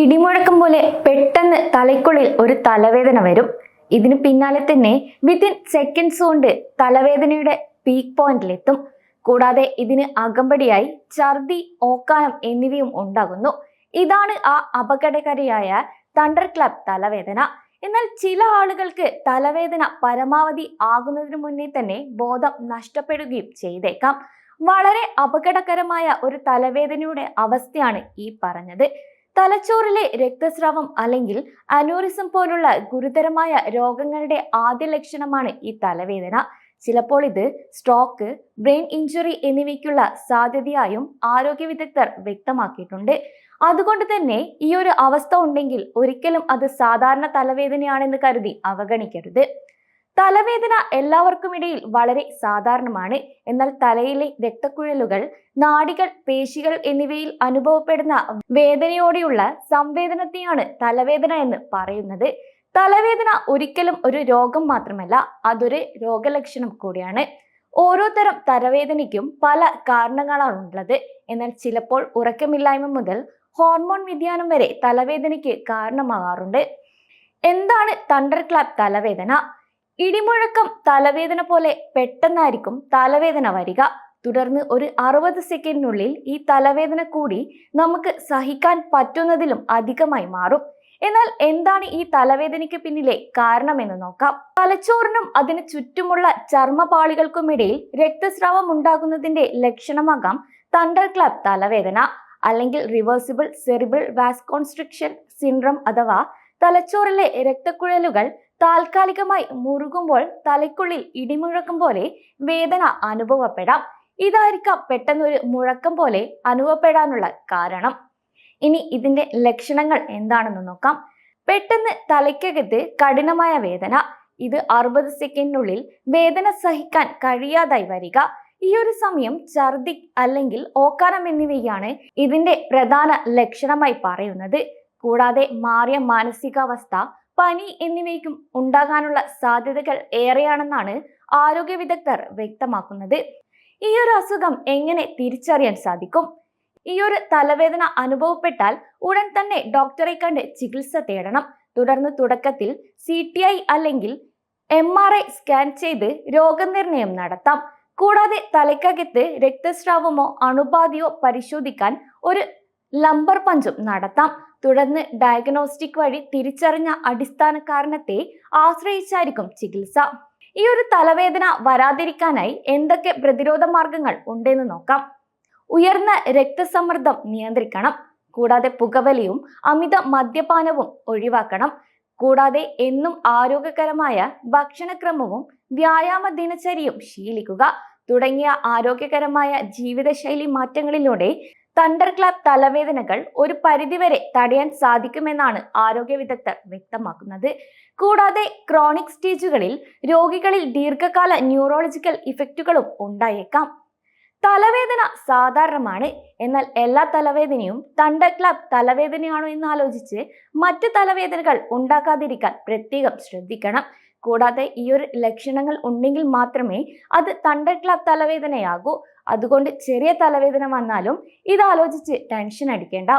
ഇടിമുഴക്കം പോലെ പെട്ടെന്ന് തലയ്ക്കുള്ളിൽ ഒരു തലവേദന വരും. ഇതിന് പിന്നാലെ തന്നെ വിത്തിൻ സെക്കൻഡ്സ് കൊണ്ട് തലവേദനയുടെ പീക്ക് പോയിന്റിലെത്തും കൂടാതെ ഇതിന് അകമ്പടിയായി ഛർദി ഓക്കാനം എന്നിവയും ഉണ്ടാകുന്നു. ഇതാണ് ആ അപകടകാരിയായ തണ്ടർ ക്ലബ് തലവേദന. എന്നാൽ ചില ആളുകൾക്ക് തലവേദന പരമാവധി ആകുന്നതിന് മുന്നേ തന്നെ ബോധം നഷ്ടപ്പെടുകയും ചെയ്തേക്കാം. വളരെ അപകടകരമായ ഒരു തലവേദനയുടെ അവസ്ഥയാണ് ഈ പറഞ്ഞത്. തലച്ചോറിലെ രക്തസ്രാവം അല്ലെങ്കിൽ അനൂറിസം പോലുള്ള ഗുരുതരമായ രോഗങ്ങളുടെ ആദ്യ ലക്ഷണമാണ് ഈ തലവേദന. ചിലപ്പോൾ ഇത് സ്ട്രോക്ക് ബ്രെയിൻ ഇഞ്ചുറി എന്നിവയ്ക്കുള്ള സാധ്യതയായും ആരോഗ്യ വിദഗ്ധർ വ്യക്തമാക്കിയിട്ടുണ്ട്. അതുകൊണ്ട് തന്നെ ഈ ഒരു അവസ്ഥ ഉണ്ടെങ്കിൽ ഒരിക്കലും അത് സാധാരണ തലവേദനയാണെന്ന് കരുതി അവഗണിക്കരുത്. തലവേദന എല്ലാവർക്കും ഇടയിൽ വളരെ സാധാരണമാണ്. എന്നാൽ തലയിലെ രക്തക്കുഴലുകൾ നാടികൾ പേശികൾ എന്നിവയിൽ അനുഭവപ്പെടുന്ന വേദനയോടെയുള്ള സംവേദനത്തെയാണ് തലവേദന എന്ന് പറയുന്നത്. തലവേദന ഒരിക്കലും ഒരു രോഗം മാത്രമല്ല അതൊരു രോഗലക്ഷണം കൂടിയാണ്. ഓരോ തരം തലവേദനയ്ക്കും പല കാരണങ്ങളാണ് ഉള്ളത്. എന്നാൽ ചിലപ്പോൾ ഉറക്കമില്ലായ്മ മുതൽ ഹോർമോൺ വ്യതിയാനം വരെ തലവേദനയ്ക്ക് കാരണമാകാറുണ്ട്. എന്താണ് തണ്ടർ ക്ലാപ്പ് തലവേദന? ഇടിമുഴക്കം തലവേദന പോലെ പെട്ടെന്നായിരിക്കും തലവേദന വരിക. തുടർന്ന് ഒരു അറുപത് സെക്കൻഡിനുള്ളിൽ ഈ തലവേദന കൂടി നമുക്ക് സഹിക്കാൻ പറ്റുന്നതിലും അധികമായി മാറും. എന്നാൽ എന്താണ് ഈ തലവേദനയ്ക്ക് പിന്നിലെ കാരണമെന്ന് നോക്കാം. തലച്ചോറിനും അതിന് ചുറ്റുമുള്ള ചർമ്മപാളികൾക്കുമിടയിൽ രക്തസ്രാവം ഉണ്ടാകുന്നതിന്റെ ലക്ഷണമാകാം തണ്ടർ ക്ലാബ് തലവേദന അല്ലെങ്കിൽ റിവേഴ്സിബിൾ സെറിബിൾ വാസ്കോൺസ്ട്രിക്ഷൻ സിൻഡ്രം അഥവാ തലച്ചോറിലെ രക്തക്കുഴലുകൾ താൽക്കാലികമായി മുറുകുമ്പോൾ തലയ്ക്കുള്ളിൽ ഇടിമുഴക്കം പോലെ വേദന അനുഭവപ്പെടാം. ഇതായിരിക്കാം പെട്ടെന്നൊരു മുഴക്കം പോലെ അനുഭവപ്പെടാനുള്ള കാരണം. ഇനി ഇതിന്റെ ലക്ഷണങ്ങൾ എന്താണെന്ന് നോക്കാം. പെട്ടെന്ന് തലയ്ക്കകത്ത് കഠിനമായ വേദന. ഇത് അറുപത് സെക്കൻഡിനുള്ളിൽ വേദന സഹിക്കാൻ കഴിയാതായി വരിക. ഈ ഒരു സമയം ഛർദി അല്ലെങ്കിൽ ഓക്കാനം എന്നിവയാണ് ഇതിന്റെ പ്രധാന ലക്ഷണമായി പറയുന്നത്. കൂടാതെ മാറിയ മാനസികാവസ്ഥ പനി എന്നിവയ്ക്കും ഉണ്ടാകാനുള്ള സാധ്യതകൾ ഏറെയാണെന്നാണ് ആരോഗ്യ വിദഗ്ധർ വ്യക്തമാക്കുന്നത്. ഈ ഒരു അസുഖം എങ്ങനെ തിരിച്ചറിയാൻ സാധിക്കും? ഈ ഒരു തലവേദന അനുഭവപ്പെട്ടാൽ ഉടൻ തന്നെ ഡോക്ടറെ കണ്ട് ചികിത്സ തേടണം. തുടർന്ന് തുടക്കത്തിൽ സി അല്ലെങ്കിൽ എം ആർ ഐ സ്കാൻ ചെയ്ത് രോഗനിർണയം നടത്താം. കൂടാതെ തലയ്ക്കകത്ത് രക്തസ്രാവമോ അണുബാധയോ പരിശോധിക്കാൻ ഒരു ലംബർ പഞ്ചും നടത്താം. തുടർന്ന് ഡയഗ്നോസ്റ്റിക് വഴി തിരിച്ചറിഞ്ഞ അടിസ്ഥാന കാരണത്തെ ആശ്രയിച്ചായിരിക്കും ചികിത്സ. ഈ ഒരു തലവേദന വരാതിരിക്കാനായി എന്തൊക്കെ പ്രതിരോധ മാർഗങ്ങൾ ഉണ്ടെന്ന് നോക്കാം. ഉയർന്ന രക്തസമ്മർദ്ദം നിയന്ത്രിക്കണം. കൂടാതെ പുകവലിയും അമിത മദ്യപാനവും ഒഴിവാക്കണം. കൂടാതെ എന്നും ആരോഗ്യകരമായ ഭക്ഷണക്രമവും വ്യായാമ ദിനചര്യയും ശീലിക്കുക. തുടങ്ങിയ ആരോഗ്യകരമായ ജീവിതശൈലി മാറ്റങ്ങളിലൂടെ തണ്ടർ ക്ലാപ്പ് തലവേദനകൾ ഒരു പരിധിവരെ തടയാൻ സാധിക്കുമെന്നാണ് ആരോഗ്യ വിദഗ്ധർ വ്യക്തമാക്കുന്നത്. കൂടാതെ ക്രോണിക് സ്റ്റേജുകളിൽ രോഗികളിൽ ദീർഘകാല ന്യൂറോളജിക്കൽ ഇഫക്റ്റുകളും ഉണ്ടായേക്കാം. തലവേദന സാധാരണമാണ്. എന്നാൽ എല്ലാ തലവേദനയും തണ്ടർ ക്ലാപ്പ് തലവേദനയാണോ എന്ന് ആലോചിച്ച് മറ്റ് തലവേദനകൾ ഉണ്ടാക്കാതിരിക്കാൻ പ്രത്യേകം ശ്രദ്ധിക്കണം. കൂടാതെ ഈ ഒരു ലക്ഷണങ്ങൾ ഉണ്ടെങ്കിൽ മാത്രമേ അത് തണ്ടർ ക്ലാപ്പ് തലവേദനയാകൂ. അതുകൊണ്ട് ചെറിയ തലവേദന വന്നാലും ഇത് ആലോചിച്ച് ടെൻഷൻ അടിക്കേണ്ട.